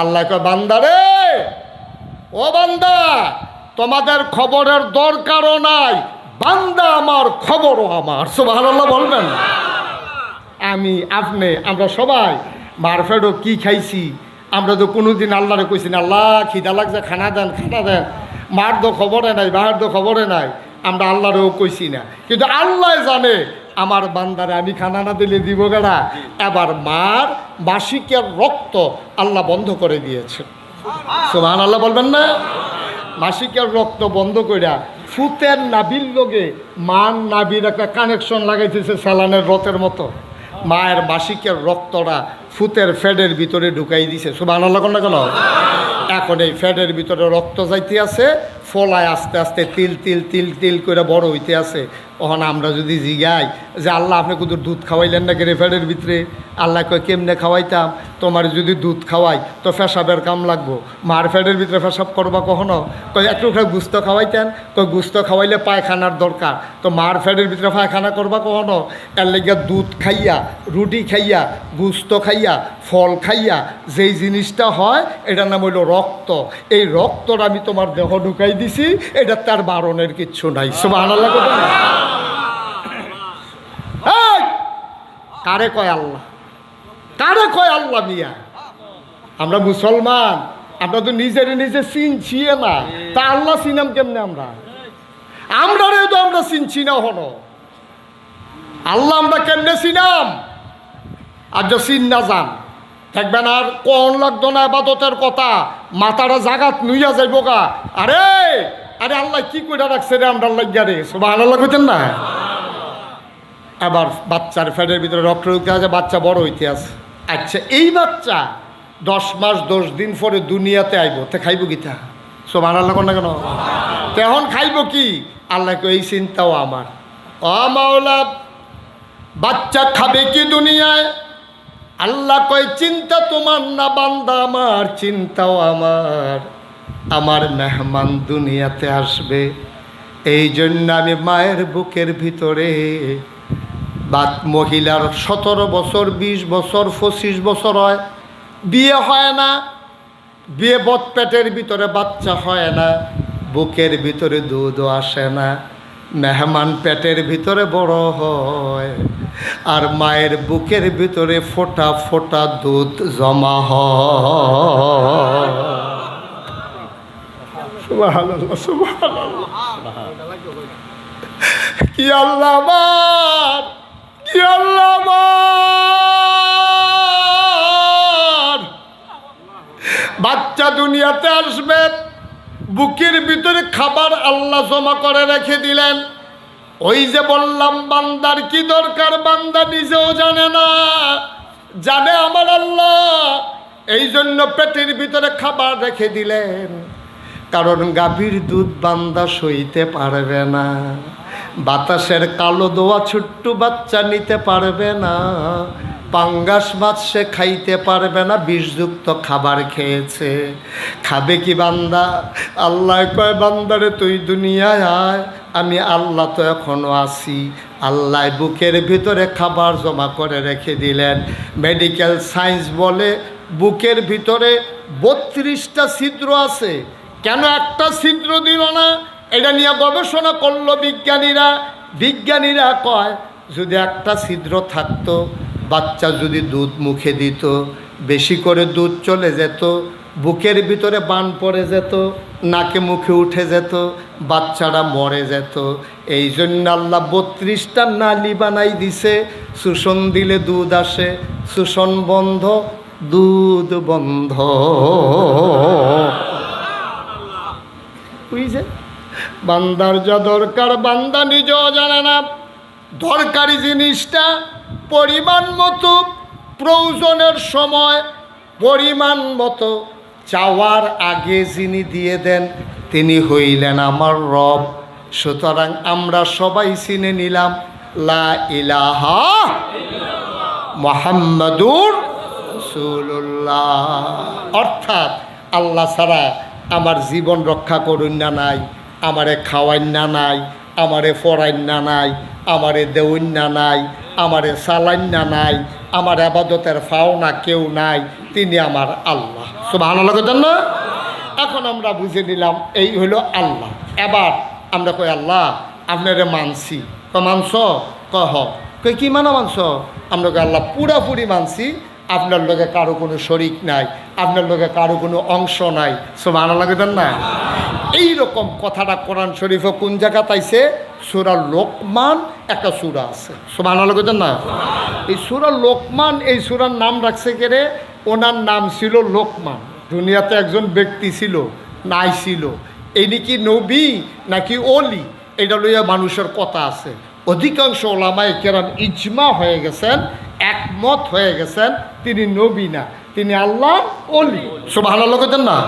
আল্লাহ কয়, বান্দা রে! ও বান্দা, তোমাদের খবরের দরকারও নাই, বান্দা আমার খবরও আমার। সুবহানাল্লাহ বলবেন। আমি, আপনি, আমরা সবাই মারফেডও কি খাইছি? আমরা তো কোনোদিন আল্লাহরে কইছি না, আল্লাহ, খিদা লাগছে, খানা দেন খানা দেন। মার তো খবরে নাই বাহার তো খবরে নাই, আমরা আল্লাহরেও কইছি না। কিন্তু আল্লাহ জানে, আমার বান্দারে আমি খানা না দিলে দিব গেড়া এবার মার মাসিকের রক্ত আল্লাহ বন্ধ করে দিয়েছে। সোহান আল্লাহ বলবেন না? মাসিকের রক্ত বন্ধ কইরা ফুতের নাবির লোকে মান নাবির একটা কানেকশন লাগাইতেছে সালানের রথের মতো। মায়ের মাসিকের রক্তটা ফুতের ফেডের ভিতরে ঢুকাই দিছে। সুবাহ আল্লাহ কেন? এখন এই ফ্যাটের ভিতরে রক্ত যাইতে আছে, ফলায় আস্তে আস্তে তিল তিল তিল তিল করে বড় হইতে আছে। তখন আমরা যদি জিগাই যে আল্লাহ আপনি কিন্তু দুধ খাওয়াইলেন না কেরে ফ্যাটের ভিতরে? আল্লাহ কয়, কেমনে খাওয়াইতাম? তোমার যদি দুধ খাওয়াই, তো ফেসাবের কাম লাগবো। মার ফ্যাডের ভিতরে ফেসাব করবা কখনো? কই একটু গুস্ত খাওয়াইতেন কই গুস্ত খাওয়াইলে পায়খানার দরকার। তো মার ফ্যাডের ভিতরে পায়খানা করবা কখনো? এর লেগে দুধ খাইয়া, রুটি খাইয়া, গুস্ত খাইয়া, ফল খাইয়া, যেই জিনিসটা হয়, এটার নাম হইল রক্ত। এই রক্তটা আমি তোমার দেহ ঢুকাই দিছি, এটা তার বারণের কিচ্ছু নাই। এই! কারে কয় আল্লাহ? কারে কয় আল্লাহ মিয়া? আমরা মুসলমান, আমরা তো নিজের নিজে চিনছি না। তা আল্লাহ চিনাম কেমনে আমরা? আমরা রে তো আমরা চিনছি না হনো আল্লাহ আমরা কেমনে চিনাম? আর যে চিন না যান দেখবেন আর কোন লাগতো না আবাদতের কথা, মাথাটা জাগাত নুইয়া যাইব গা। আরে আরে আল্লাহ কি করে রাখছে রে আমরা লাগিয়া রে? সবাই আল্লাহ কইতেন না? আবার বাচ্চার ফ্যাটের ভিতরে রক্ত ঢুকতে আছে, বাচ্চা বড় হইতে আছে। আচ্ছা এই বাচ্চা দশ মাস, দশ দিন পরে দুনিয়াতে আইব, তে খাইব কি তা? সব আল্লাহ না কেন? তেহন খাইব কি? আল্লাহকে এই চিন্তাও আমার। অ মাওলা, বাচ্চা খাবে কি দুনিয়ায়? আল্লাহ কয়, চিন্তা তোমার না বান্দা, আমার চিন্তাও আমার। আমার মেহমান দুনিয়াতে আসবে। এই জন্য আমি মায়ের বুকের ভিতরে বা মহিলার সতেরো বছর, বিশ বছর, পঁচিশ বছর হয়। বিয়ে হয় না। বিয়ে বদ পেটের ভিতরে বাচ্চা হয় না। বুকের ভিতরে দুধও আসে না। মেহমান পেটের ভিতরে বড় হয়। আর মায়ের বুকের ভিতরে ফোটা ফোটা দুধ জমা হয়। কি আল্লাহ বাচ্চা দুনিয়াতে আসবে, বুকের ভিতরে খাবার আল্লাহ জমা করে রেখে দিলেন। ওই যে বললাম, বান্দার কি দরকার, বান্দা নিজেও জানে না। জানে আমার আল্লাহ। এই জন্য পেটের ভিতরে খাবার রেখে দিলেন। কারণ গাভীর দুধ বান্দা সইতে পারবে না। বাতাসের কালো দোয়া ছোট্ট বাচ্চা নিতে পারবে না। পাঙ্গাস মাছ সে খাইতে পারবে না, বিষযুক্ত খাবার খেয়েছে। খাবে কি বান্দা? আল্লাহ কয় বান্দারে তুই দুনিয়ায় আয়, আমি আল্লাহ তো এখনও আছি। আল্লাহ বুকের ভিতরে খাবার জমা করে রেখে দিলেন। মেডিকেল সায়েন্স বলে, বুকের ভিতরে বত্রিশটা ছিদ্র আছে। কেন একটা ছিদ্র দিল না? এটা নিয়ে গবেষণা করল বিজ্ঞানীরা। বিজ্ঞানীরা কয়, যদি একটা ছিদ্র থাকতো বাচ্চা যদি দুধ মুখে দিত, বেশি করে দুধ চলে যেত, বুকের ভিতরে বান পড়ে যেত, নাকে মুখে উঠে যেত, বাচ্চারা মরে যেত। এই জন্য আল্লাহ বত্রিশটা নালি বানাই দিছে শোষণ দিলে দুধ আসে শোষণ বন্ধ, দুধ বন্ধ। বুঝছে? বান্দার যা দরকার, বান্দা নিজেও জানে না। দরকারি জিনিসটা পরিমাণ মতো, প্রয়োজনের সময় পরিমাণ মতো চাওয়ার আগে যিনি দিয়ে দেন, তিনি হইলেন আমার রব। সুতরাং আমরা সবাই চিনে নিলাম, লা ইলাহা মোহাম্মদুর রসুল্লাহ অর্থাৎ আল্লাহ ছাড়া আমার জীবন রক্ষা করুন না নাই, আমারে খাওয়াইন না নাই, আমারে ফরাইন না নাই, আমারে দেউন না নাই আমারে সালাইন নাই, আমার আবাদতের ফাও না কেউ নাই, তিনি আমার আল্লাহ। করতেন না এখন আমরা বুঝে নিলাম এই হলো আল্লাহ। এবার আমরা কই, আল্লাহ, আপনারে মানছি। ক মানছ? ক হ কই কি মানা মানছ? আমরা কই, আল্লাহ, পুরাপুরি মানছি, আপনার লগে কারও কোনো শরিক নাই, আপনার লগে কারও কোনো অংশ নাই। সুবাহান আল্লাহ করতেন না এইরকম কথাটা কোরআন শরীফে কোন জায়গা তাইছে সুরা লোকমান একটা সুরা আছে। আল্লাহ করতেন না? এই সুরা লোকমান, এই সুরার নাম রাখছে কেরে ওনার নাম ছিল লোকমান। দুনিয়াতে একজন ব্যক্তি ছিল, নাই ছিল। এই নাকি নবী, নাকি অলি এটা লইয়া মানুষের কথা আছে। অধিকাংশ ওলামায় কেরাম ইজমা হয়ে গেছেন, একমত হয়ে গেছেন, তিনি নবী না, তিনি আল্লাহ অলি সব ভালো লোকেছেন না?